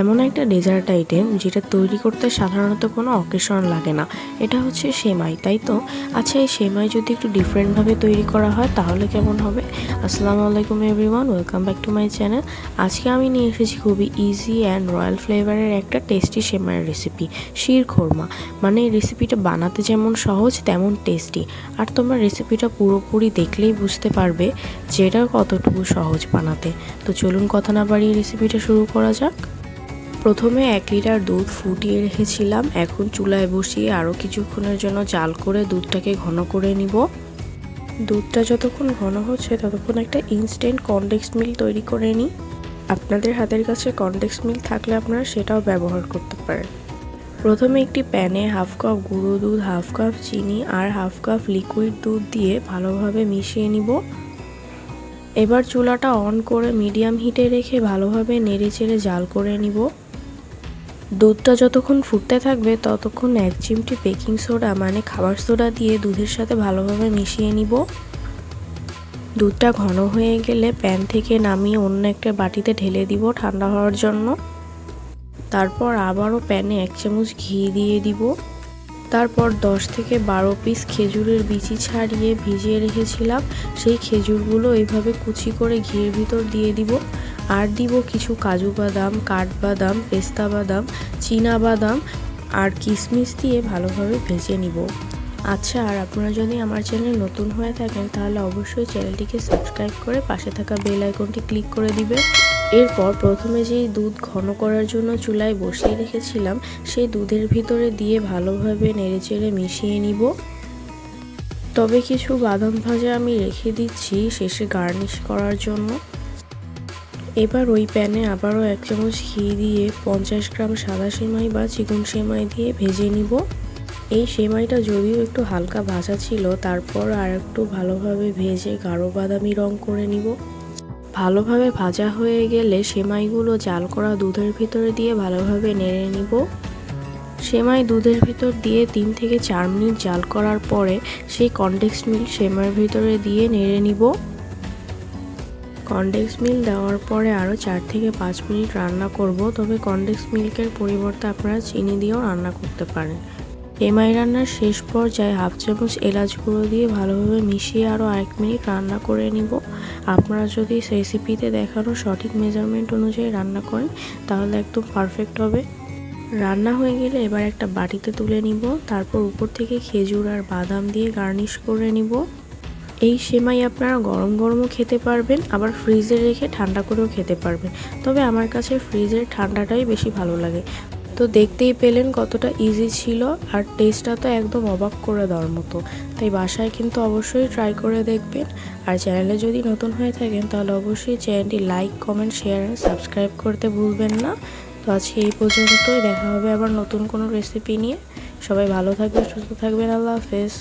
এমন একটা dessert item যেটা তৈরি করতে সাধারণত কোনো অকেশন লাগে না। এটা হচ্ছে সেমাই, তাই তো? আচ্ছা এই সেমাই যদি একটু ডিফারেন্টভাবে তৈরি করা হয়, তাহলে কেমন হবে? আসসালামু আলাইকুম everyone welcome back to my channel আজকে আমি নিয়ে এসেছি খুবই ইজি অ্যান্ড রয়্যাল ফ্লেভারের একটা টেস্টি সেমাইয়ের রেসিপি শির খোরমা। মানে এই রেসিপিটা বানাতে যেমন সহজ, তেমন টেস্টি আর তোমরা রেসিপিটা পুরোপুরি দেখলেই বুঝতে পারবে যে এটা কতটুকু সহজ বানাতে। তো চলুন কথা না বাড়িয়ে রেসিপিটা শুরু করা যাক। প্রথমে এক লিটার দুধ ফুটিয়ে রেখেছিলাম। এখন চুলায় বসিয়ে আরও কিছুক্ষণের জন্য জাল করে দুধটাকে ঘন করে নিব। দুধটা যতক্ষণ ঘন হচ্ছে ততক্ষণ একটা ইনস্ট্যান্ট কনডেক্স মিল তৈরি করে নিই। আপনাদের হাতের কাছে কনডেক্স মিল থাকলে আপনারা সেটাও ব্যবহার করতে পারেন। প্রথমে একটি প্যানে হাফ কাপ গুঁড়ো দুধ, হাফ কাপ চিনি আর হাফ কাপ লিকুইড দুধ দিয়ে ভালোভাবে মিশিয়ে নিব। এবার চুলাটা অন করে মিডিয়াম হিটে রেখে ভালোভাবে নেড়ে চেড়ে জাল করে নিব। দুধটা যতক্ষণ ফুটতে থাকবে, ততক্ষণ এক চিমটি বেকিং সোডা মানে খাবার সোডা দিয়ে দুধের সাথে ভালোভাবে মিশিয়ে নিব। দুধটা ঘন হয়ে গেলে প্যান থেকে নামিয়ে অন্য একটা বাটিতে ঢেলে দিব ঠান্ডা হওয়ার জন্য। তারপর আবারও প্যানে এক চামচ ঘি দিয়ে দিব। তারপর দশ থেকে বারো পিস খেজুরের বিচি ছাড়িয়ে ভিজিয়ে রেখেছিলাম। সেই খেজুরগুলো এইভাবে কুচি করে ঘিয়ের ভিতর দিয়ে দিব। আর দিব কিছু কাজু বাদাম কাঠবাদাম পেস্তা বাদাম, চীনা বাদাম আর কিশমিশ দিয়ে ভালোভাবে ভেজে নিব। আচ্ছা আর আপনারা যদি আমার চ্যানেল নতুন হয়ে থাকেন, তাহলে অবশ্যই চ্যানেলটিকে সাবস্ক্রাইব করে পাশে থাকা বেল আইকনটি ক্লিক করে দিবেন। এরপর প্রথমে যেই দুধ ঘন করার জন্য চুলায় বসিয়ে রেখেছিলাম, সেই দুধের ভিতরে দিয়ে ভালোভাবে নেড়েচেড়ে মিশিয়ে নিব। তবে কিছু বাদাম ভাজা আমি রেখে দিচ্ছি শেষে গার্নিশ করার জন্য। এবার ওই প্যানে আবারও এক চামচ ঘি দিয়ে পঞ্চাশ গ্রাম সাদা সেমাই বা চিকন সেমাই দিয়ে ভেজে নিব। এই সেমাইটা যদিও একটু হালকা ভাজা ছিল, তারপর আর একটু ভালোভাবে ভেজে গাঢ় বাদামি রং করে নিব। ভালোভাবে ভাজা হয়ে গেলে সেমাইগুলো জাল করা দুধের ভিতরে দিয়ে ভালোভাবে নেড়ে নিব। সেমাই দুধের ভিতর দিয়ে তিন থেকে চার মিনিট জাল করার পরে সেই কনডেক্স মিল্ক সেমাইয়ের ভিতরে দিয়ে নেড়ে নিব। কনডেক্স মিল্ক দেওয়ার পরে আরও চার থেকে পাঁচ মিনিট রান্না করব। তবে কনডেক্স মিল্কের পরিবর্তে আপনারা চিনি দিয়েও রান্না করতে পারেন। এমআই রান্নার শেষ পর্যায়ে হাফ চামচ এলাচ গুঁড়ো দিয়ে ভালোভাবে মিশিয়ে আরও এক মিনিট রান্না করে নিব। আপনারা যদি রেসিপিতে দেখানো সঠিক মেজারমেন্ট অনুযায়ী রান্না করেন, তাহলে একদম পারফেক্ট হবে। রান্না হয়ে গেলে এবার একটা বাটিতে তুলে নিব। তারপর উপর থেকে খেজুর আর বাদাম দিয়ে গার্নিশ করে নিব। এই সেমাই আপনারা গরম গরমও খেতে পারবেন, আবার ফ্রিজে রেখে ঠান্ডা করেও খেতে পারবেন। তবে আমার কাছে ফ্রিজের ঠান্ডাটাই বেশি ভালো লাগে। তো দেখতেই পেলেন কতটা ইজি ছিল, আর টেস্টটা তো একদম অবাক করে দেওয়ার মতো। তাই বাসায় কিন্তু অবশ্যই ট্রাই করে দেখবেন। আর চ্যানেলে যদি নতুন হয়ে থাকেন, তাহলে অবশ্যই চ্যানেলটি লাইক কমেন্ট শেয়ার আর সাবস্ক্রাইব করতে ভুলবেন না। তো আজকে এই পর্যন্তই, দেখা হবে আবার নতুন কোনো রেসিপি নিয়ে। সবাই ভালো থাকবেন, সুস্থ থাকবেন, আল্লাহ হাফেজ।